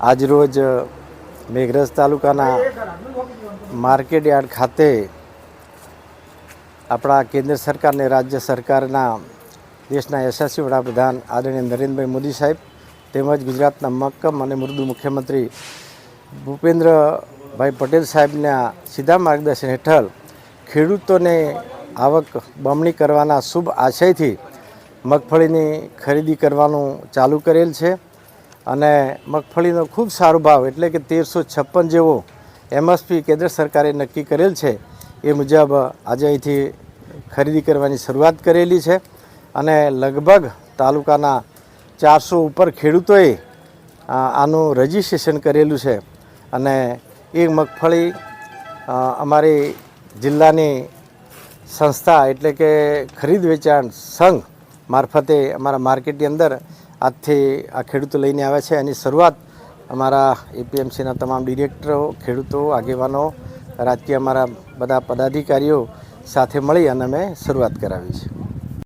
આજરોજ મેઘરજ તાલુકાના market yard ખાતે આપણા કેન્દ્ર સરકાર અને રાજ્ય સરકારના દેશના યશસ્વી વડાપ્રધાન આદરણીય નરેન્દ્રભાઈ મોદી સાહેબ તેમજ ગુજરાતના મક્કમ અને મૃદુ મુખ્યમંત્રી ભૂપેન્દ્રભાઈ પટેલ સાહેબના સીધા માર્ગદર્શન હેઠળ ખેડૂતોને આવક બમણી કરવાના શુભ આશયથી મગફળીની ખરીદી કરવાનું ચાલુ કરેલ છે. અને મગફળીનો ખૂબ સારો ભાવ એટલે કે તેરસો છપ્પન જેવો એમએસપી કેન્દ્ર સરકારે નક્કી કરેલ છે. એ મુજબ આજે અહીંથી ખરીદી કરવાની શરૂઆત કરેલી છે અને લગભગ તાલુકાના ચારસો ઉપર ખેડૂતોએ આનું રજિસ્ટ્રેશન કરેલું છે. અને એ મગફળી અમારી જિલ્લાની સંસ્થા એટલે કે ખરીદ વેચાણ સંઘ મારફતે અમારા માર્કેટની અંદર આજથી આ ખેડૂતો લઈને આવ્યા છે. એની શરૂઆત અમારા એપીએમસીના તમામ ડિરેક્ટરો, ખેડૂતો, આગેવાનો, રાજકીય અમારા બધા પદાધિકારીઓ સાથે મળી અને અમે શરૂઆત કરાવી છે.